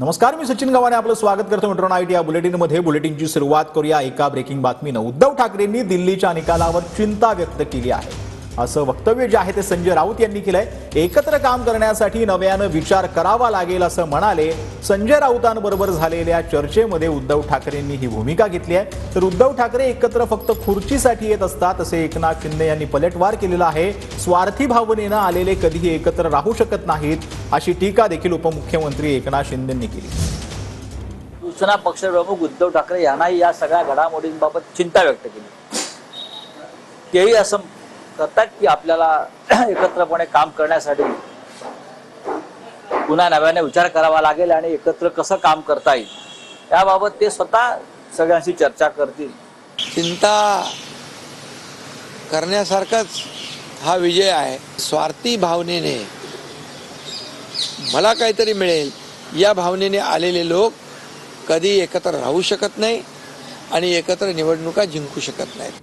नमस्कार मी सचिन गव्हाणे आपलं स्वागत करतो मित्रांनो. आय टी या बुलेटिनमध्ये बुलेटिनची सुरुवात करूया. एका ब्रेकिंग बातमीनं. उद्धव ठाकरेंनी दिल्लीच्या निकालावर चिंता व्यक्त केली आहे. असं वक्तव्य जे आहे ते संजय राऊत यांनी केलंय. एकत्र काम करण्यासाठी नव्यानं विचार करावा लागेल असं म्हणाले. संजय राऊतांबरोबर झालेल्या चर्चेमध्ये उद्धव ठाकरेंनी ही भूमिका घेतली आहे. तर उद्धव ठाकरे एकत्र फक्त खुर्चीसाठी येत असतात असे एकनाथ शिंदे यांनी पलटवार केलेला आहे. स्वार्थी भावनेनं आलेले कधीही एकत्र राहू शकत नाहीत अशी टीका देखील उपमुख्यमंत्री एकनाथ शिंदेंनी केली. शिवसेना पक्षप्रमुख उद्धव ठाकरे यांनाही या सगळ्या घडामोडींबाबत चिंता व्यक्त केली. तेही असं करतात की आपल्याला एकत्रपणे काम करण्यासाठी पुन्हा नव्याने विचार करावा लागेल आणि एकत्र कसं काम करता येईल? याबाबत ते स्वतः सगळ्यांशी चर्चा करतील. चिंता करण्यासारखाच हा विजय आहे. स्वार्थी भावनेने मला काहीतरी मिळेल. या भावनेने आलेले लोक कधी एकत्र राहू शकत नाही आणि एकत्र निवडणुका जिंकू शकत नाहीत.